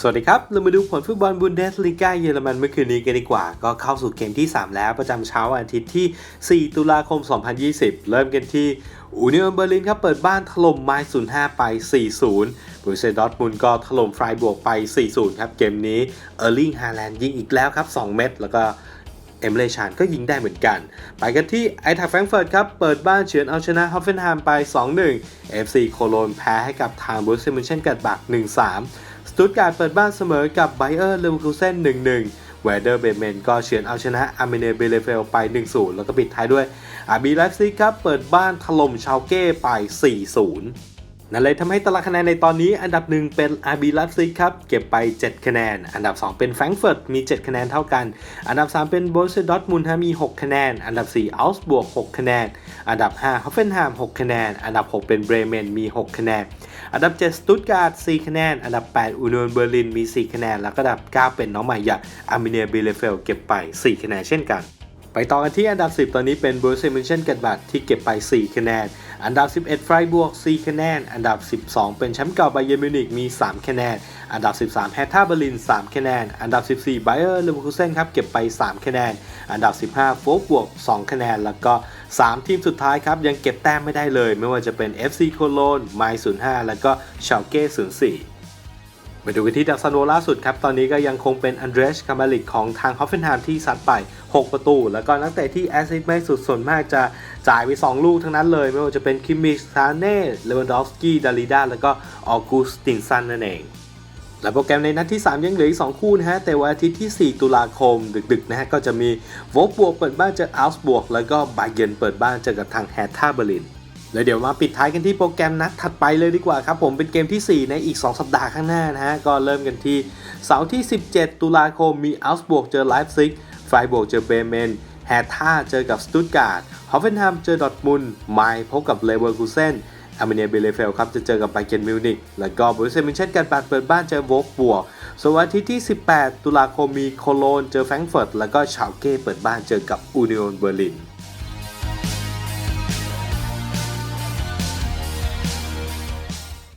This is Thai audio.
สวัสดีครับ เรามาดูผลฟุตบอลบุนเดสลีกาเยอรมันเมื่อคืนนี้กันดีกว่า ก็เข้าสู่เกมที่ 3 แล้วประจำเช้าวันอาทิตย์ที่ 4 ตุลาคม 2020 เริ่มกันที่อูนิออนเบอร์ลินครับเปิดบ้านถล่มไมซ์05 ไป 4-0บรูเซดอร์ทมุนก็ถล่มไฟบวกไป 4-0 ครับ เกมนี้เออร์ลิงฮาแลนด์ยิงอีกแล้วครับ 2 เม็ดแล้วก็เอมเลชานก็ยิงได้เหมือนกัน ไปกันที่ไอทักแฟรงเฟิร์ตครับ เปิดบ้านเฉือนเอาชนะฮอฟเฟนไฮม์ไป 2-1 FC โคโลนแพ้ให้กับทางบรูเซมินเช่นกัดบัก 1-3 ตุตการ์ดเปิดบ้านเสมอกับไบเออร์เลเวอร์คูเซน1-1แวเดอร์เบเมนก็เฉือนเอาชนะอาร์เมเนเบเลเฟลไป 1-0 แล้วก็ปิดท้ายด้วยอาบีไลฟ์ซิกครับเปิดบ้านถล่มชาวเก้ไป 4-0 นั่นเลยทำให้ตารางคะแนนในตอนนี้อันดับหนึ่งเป็น RB Leipzig ครับ เก็บไป 7 คะแนน อันดับ 2 เป็นแฟรงก์เฟิร์ตมี 7 คะแนนเท่ากัน อันดับ 3 เป็น b o r u s s i a Dortmund ฮะมี 6 คะแนน อันดับ 4 a u g s b u r g 6 คะแนน อันดับ 5 Hoffenheim 6 คะแนน อันดับ 6 เป็น Bremen มี 6 คะแนน อันดับ 7 Stuttgart 4 คะแนน อันดับ 8 Union Berlin มี 4 คะแนน แล้วก็อันดับ 9 เป็นน้องใหม่อย่าง Arminia Bielefeld เก็บไป 4 คะแนนเช่นกัน ไปต่อกันที่อันดับ 10 ตอนนี้เป็น b o r u s s i a Mönchengladbach ที่เก็บไป 4 คะแนน อันดับ 11 ไฟบวก 4 คะแนน อันดับ 12 เป็นแชมป์เก่าไบเย r n มิวนิกมี 3 คะแนน อันดับ 13 แฮท่าเบอร์ลิน 3 คะแนน อันดับ 14 ไบเออร์เลเวอร์คูเซนครับเก็บไป 3 คะแนน อันดับ 15 โฟกบวก 2 คะแนน แล้วก็ 3 ทีมสุดท้ายครับยังเก็บแต้มไม่ได้เลย ไม่ว่าจะเป็น FC โคโลนไมล์05 แล้วก็ชาเก้04 มาดูกันที่ดักซันโวล่าสุดครับ ตอนนี้ก็ยังคงเป็นอันเดรสคามาลิกของทางฮอฟเฟนไฮม์ที่ซัดไป 6 ประตู แล้วก็นักเตะที่แอสซิสต์ไม่สุดส่วนมากจะจ่ายไป 2 ลูกทั้งนั้นเลย ไม่ว่าจะเป็นคิมมิชซาเน่เลวันดอฟสกี้ดาริดาแล้วก็ออกูสตินซันนั่นเองและโปรแกรมในนัดที่ 3 ยังเหลืออีก 2 คู่นะฮะ แต่วันอาทิตย์ที่ 4 ตุลาคมดึกๆนะฮะ ก็จะมีโวลฟบวกเปิดบ้านเจออัลส์บวก แล้วก็บาเยนเปิดบ้านเจอกับทางแฮท่าเบอร์ลิน แล้วเดี๋ยวมาปิดท้ายกันที่โปรแกรมนัดถัดไปเลยดีกว่าครับผมเป็นเกมทีสี่ 4 ในอีก 2 สัปดาห์ข้างหน้านะฮะ ก็เริ่มกันที่เสาร์ที่ 17 ตุลาคมมีอัลส์บวกเจอไลฟ์ซิกไฟบวกเจอเบเมนแฮท่าเจอกับสตุตการ์ดฮอฟเฟนแฮมเจอดอทมุนไมล์พบกับเลเวอร์คูเซนอาร์เมเนียเบเลเฟลครับจะเจอกับไบเกนมิวนิกแล้วก็บรูเซมินเช่นกันปัดเปิดบ้านเจอโวกบัวส่วนวันอาทิตย์ที่ 18 ตุลาคมมีโคโลนเจอแฟรงก์เฟิร์ตแล้วก็ชาวเก้เปิดบ้านเจอกับอูนิโอนเบอร์ลิน